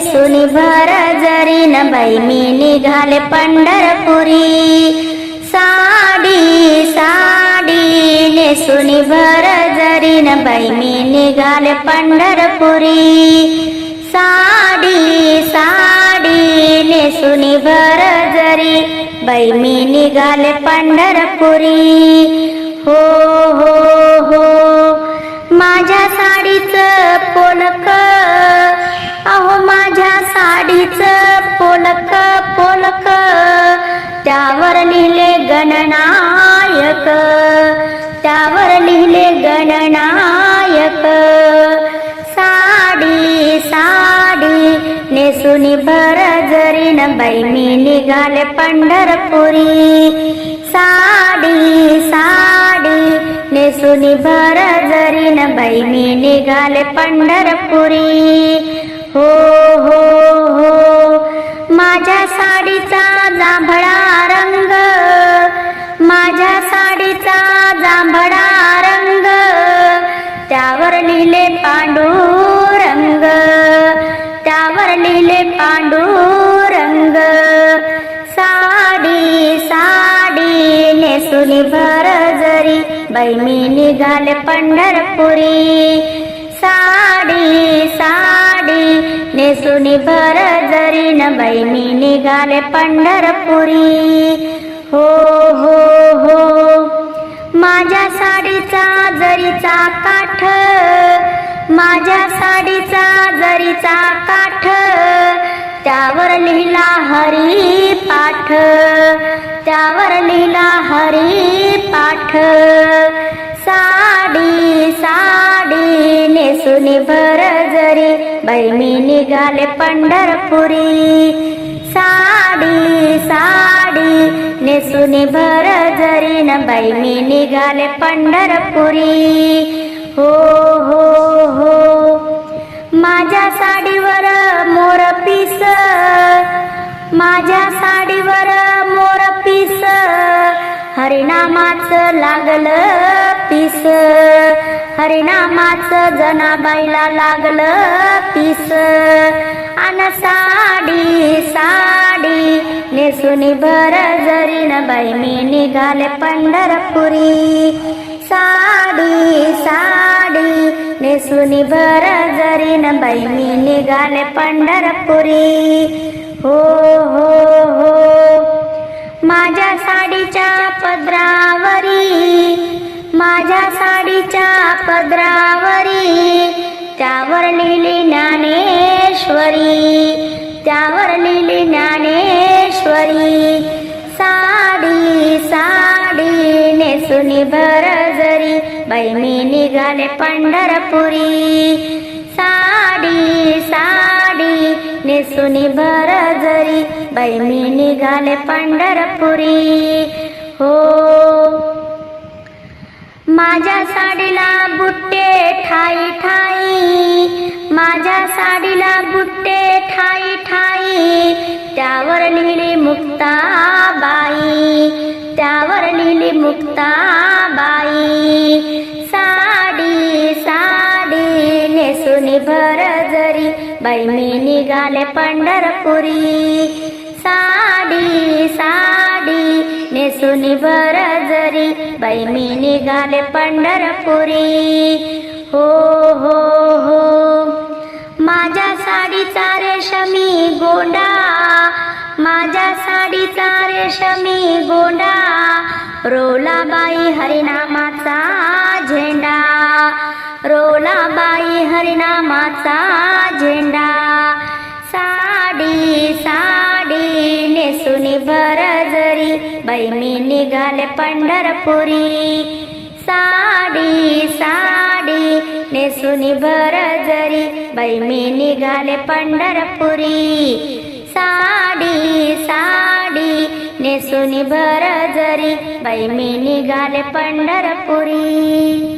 सुनी भर जरी न बाई मी निघाले पंढरपुरी. साडी साडी नेसुनी भर जरी न बाई मी निघाले पंढरपुरी. साडी साडी नेसुनी भर जरी बाई मी निघाले पंढरपुरी. त्यावर लिहिले गणनायक. त्यावर लिहिले गणनायक. साडी साडी नेसुनी भर जरी न बाई मी निघाले पंढरपुरी. साडी साडी नेसुनी भर जरी न बाई मी निघाले पंढरपुरी. हो जांभळा रंग. त्यावर लिहिले पांडुरंग. त्यावर लिहिले पांडुरंग. साडी साडी नेसुनी भर जरी. बाई मी निघाले पंढरपुरी. साडी साडी नेसुनी भर जरी. न बाई मी निघाले पंढरपुरी. हो हो हो. माझ्या साडीचा जरीचा काठ माझ्या साडीचा जरीचा काठ त्यावर लिहिला हरी पाठ त्यावर लिहिला हरी पाठ. साडी साडी नेसुनी भर जरी बाई मी निघाले पंढरपुरी. साडी साडी नेसुने भर जरी न बाई मी निघाले पंढरपुरी. हो हो हो. माझ्या साडीवर मोर पिस. माझ्या साडीवर मोर पिस. हरिनामाचं लागलं पिस. हरिनामाचं जनाबाईला लागलं पिस. अन साडी साडी. नेसुनी भर जरी न बाई मी निघाले पंढरपुरी. साडी साडी नेसुनी भर जरी न बाई मी निघाले पंढरपुरी. हो हो हो माझ्या साडीच्या पदरावरी माझ्या साडीच्या पदरावरी त्यावर लिहिली ज्ञानेश्वरी त्यावर लिहिली ज्ञानेश्वरी नेसुनी भर जरी बाई मी निघाले पंढरपुरी. साडी साडी नेसुनी भर जरी बाई मी निघाले पंढरपुरी. हो माझ्या साडीला बुट्टे ठाई ठाई. माझ्या साडीला बुट्टे ठाई ठाई. त्यावर लिहिली मुक्ताबाई. त्यावर लिहिली मुक्ताबाई. साडी साडी नेसुनी भर जरी बाई मी निघाले पंढरपुरी. साडी साडी नेसुनी भर जरी बाई मी निघाले पंढरपुरी. रेशमी गोंडा रोलाबाई हरिनामाचा झेंडा. रोलाबाई हरिनामाचा झेंडा. साडी साडी नेसुनी भर जरी बाई मी निघाले पंढरपुरी. साडी साडी नेसुनी भर जरी बाई मी निघाले पंढरपुरी. साडी साडी सुनी भर जरी बाई मी निघाले पंढरपुरी.